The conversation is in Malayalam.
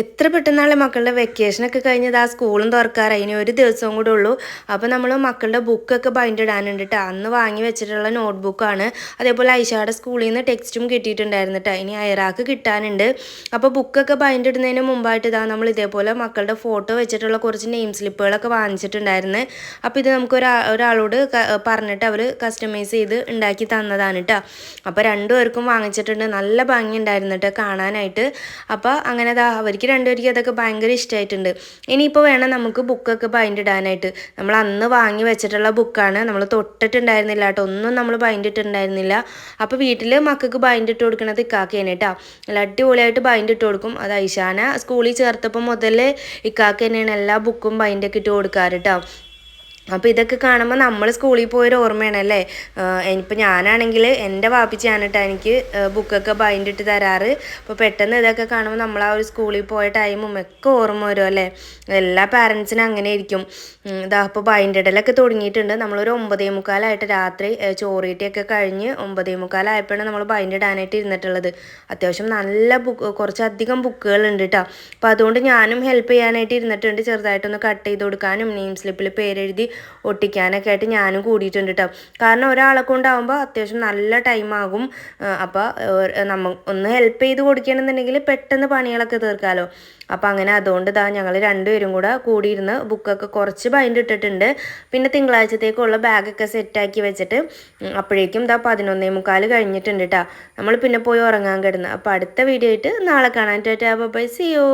എത്ര പെട്ടെന്നാണ് മക്കളുടെ വെക്കേഷനൊക്കെ കഴിഞ്ഞത്? ആ സ്കൂളും തുറക്കാറായി. ഇനി ഒരു ദിവസവും കൂടെ ഉള്ളൂ. അപ്പോൾ നമ്മൾ മക്കളുടെ ബുക്കൊക്കെ ബൈൻഡ് ഇടാനുണ്ട് കേട്ടോ അന്ന് വാങ്ങി വെച്ചിട്ടുള്ള നോട്ട്ബുക്കാണ് അതേപോലെ ഐഷയുടെ സ്കൂളിൽ നിന്ന് ടെക്സ്റ്റും കിട്ടിയിട്ടുണ്ടായിരുന്നു കേട്ടോ ഇനി അയറാക്ക് കിട്ടാനുണ്ട്. അപ്പോൾ ബുക്കൊക്കെ ബൈൻഡ് ഇടുന്നതിന് മുമ്പായിട്ട് ഇതാ നമ്മൾ ഇതേപോലെ മക്കളുടെ ഫോട്ടോ വെച്ചിട്ടുള്ള കുറച്ച് നെയിം സ്ലിപ്പുകളൊക്കെ വാങ്ങിച്ചിട്ടുണ്ടായിരുന്നു. അപ്പോൾ ഇത് നമുക്ക് ഒരാ ഒരാളോട് പറഞ്ഞിട്ട് അവർ കസ്റ്റമൈസ് ചെയ്ത് ഉണ്ടാക്കി തന്നതാണ് കേട്ടോ അപ്പോൾ രണ്ടുപേർക്കും വാങ്ങിച്ചിട്ടുണ്ട്. നല്ല ഭംഗി ഉണ്ടായിരുന്നു കേട്ടോ കാണാനായിട്ട്. അപ്പോൾ അങ്ങനെ ദാ അവർക്ക് രണ്ടുപേർക്കും അതൊക്കെ ഭയങ്കര ഇഷ്ടമായിട്ടുണ്ട് ഇനിയിപ്പോൾ വേണം നമുക്ക് ബുക്കൊക്കെ ബൈൻഡ് ഇടാനായിട്ട്. നമ്മൾ അന്ന് വാങ്ങി വെച്ചിട്ടുള്ള ബുക്കാണ് നമ്മൾ തൊട്ടിട്ടുണ്ടായിരുന്നില്ല കേട്ടോ. ഒന്നും നമ്മൾ ബൈൻഡ് ഇട്ടിട്ടുണ്ടായിരുന്നില്ല. അപ്പോൾ വീട്ടിൽ മക്കൾക്ക് ബൈൻഡ് ഇട്ട് കൊടുക്കണത് ഇക്കാക്കേനെ കേട്ടോ. നല്ല അടിപൊളിയായിട്ട് ബൈൻഡ് ഇട്ട് കൊടുക്കും. അത് ഐശാന സ്കൂളിൽ ചേർത്തപ്പോൾ മുതൽ ഇക്കാക്കേനെയാണ് എല്ലാ ബുക്കും ബൈൻഡൊക്കെ ഇട്ട് കൊടുക്കാറ് കേട്ടോ. അപ്പോൾ ഇതൊക്കെ കാണുമ്പോൾ നമ്മൾ സ്കൂളിൽ പോയൊരു ഓർമ്മയാണ് അല്ലേ ഇനിയിപ്പോൾ ഞാനാണെങ്കിൽ എന്റെ വാപ്പിച്ചാണ് കേട്ടോ എനിക്ക് ബുക്കൊക്കെ ബൈൻഡ് ഇട്ട് തരാറ്. അപ്പോൾ പെട്ടെന്ന് ഇതൊക്കെ കാണുമ്പോൾ നമ്മൾ ആ ഒരു സ്കൂളിൽ പോയ ടൈമും ഒക്കെ ഓർമ്മ വരും അല്ലേ? എല്ലാ പാരൻസിനും അങ്ങനെ ആയിരിക്കും. ഉം, ഇതാ അപ്പോൾ ബൈൻഡിടലൊക്കെ തുടങ്ങിയിട്ടുണ്ട്. നമ്മളൊരു ഒമ്പതേ മുക്കാലായിട്ട് രാത്രി ഏഹ്, കഴിഞ്ഞ് ഒമ്പതേ മുക്കാലായപ്പോഴാണ് നമ്മൾ ബൈൻഡ് ഇടാനായിട്ട് ഇരുന്നിട്ടുള്ളത്. അത്യാവശ്യം നല്ല ബുക്ക് കുറച്ചധികം ബുക്കുകളുണ്ട് കേട്ടോ അപ്പോൾ അതുകൊണ്ട് ഞാനും ഹെൽപ്പ് ചെയ്യാനായിട്ട് ഇരുന്നിട്ടുണ്ട്. ചെറുതായിട്ടൊന്ന് കട്ട് ചെയ്ത് കൊടുക്കാനും നെയിം സ്ലിപ്പിൽ പേരെഴുതി ഒട്ടിക്കാനൊക്കെ ആയിട്ട് ഞാനും കൂടിയിട്ടുണ്ട് കേട്ടോ കാരണം ഒരാളെ കൊണ്ടാവുമ്പോൾ അത്യാവശ്യം നല്ല ടൈം ആകും. അപ്പോൾ നമ്മ ഒന്ന് ഹെൽപ്പ് ചെയ്ത് കൊടുക്കുകയാണെന്നുണ്ടെങ്കിൽ പെട്ടെന്ന് പണികളൊക്കെ തീർക്കാമല്ലോ അപ്പം അങ്ങനെ അതുകൊണ്ട് ഇതാ ഞങ്ങൾ രണ്ടുപേരും കൂടെ കൂടിയിരുന്ന് ബുക്കൊക്കെ കുറച്ച് ബൈൻഡ് ഇട്ടിട്ടുണ്ട്. പിന്നെ തിങ്കളാഴ്ചത്തേക്കുള്ള ബാഗൊക്കെ സെറ്റാക്കി വെച്ചിട്ട് അപ്പോഴേക്കും ഇതാ പതിനൊന്നേ മുക്കാൽ കഴിഞ്ഞിട്ടുണ്ട് കേട്ടോ നമ്മൾ പിന്നെ പോയി ഉറങ്ങാൻ കിടന്ന്. അപ്പോൾ അടുത്ത വീഡിയോ ആയിട്ട് നാളെ കാണാൻ ടാറ്റാ ബൈ സിയോ